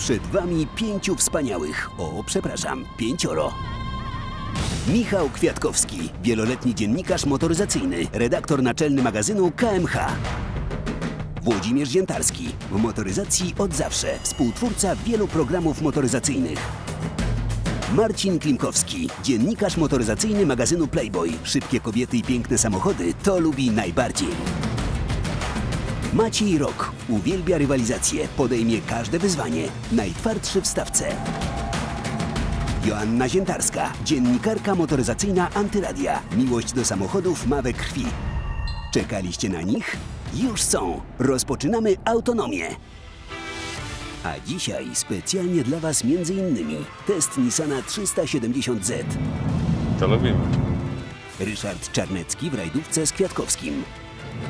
Przed wami pięciu wspaniałych, o przepraszam, pięcioro. Michał Kwiatkowski, wieloletni dziennikarz motoryzacyjny, redaktor naczelny magazynu KMH. Włodzimierz Ziętarski, w motoryzacji od zawsze, współtwórca wielu programów motoryzacyjnych. Marcin Klimkowski, dziennikarz motoryzacyjny magazynu Playboy. Szybkie kobiety i piękne samochody to lubi najbardziej. Maciej Rok uwielbia rywalizację, podejmie każde wyzwanie. Najtwardszy w stawce. Joanna Ziętarska, dziennikarka motoryzacyjna Antyradia. Miłość do samochodów ma we krwi. Czekaliście na nich? Już są. Rozpoczynamy autonomię. A dzisiaj specjalnie dla Was między innymi test Nissana 370Z. To lubimy. Ryszard Czarnecki w rajdówce z Kwiatkowskim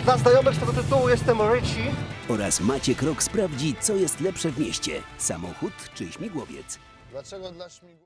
Dla znajomych z tego tytułu jestem Richie. oraz Maciek Rok sprawdzi, co jest lepsze w mieście. Samochód czy śmigłowiec? Dlaczego dla śmigłowca?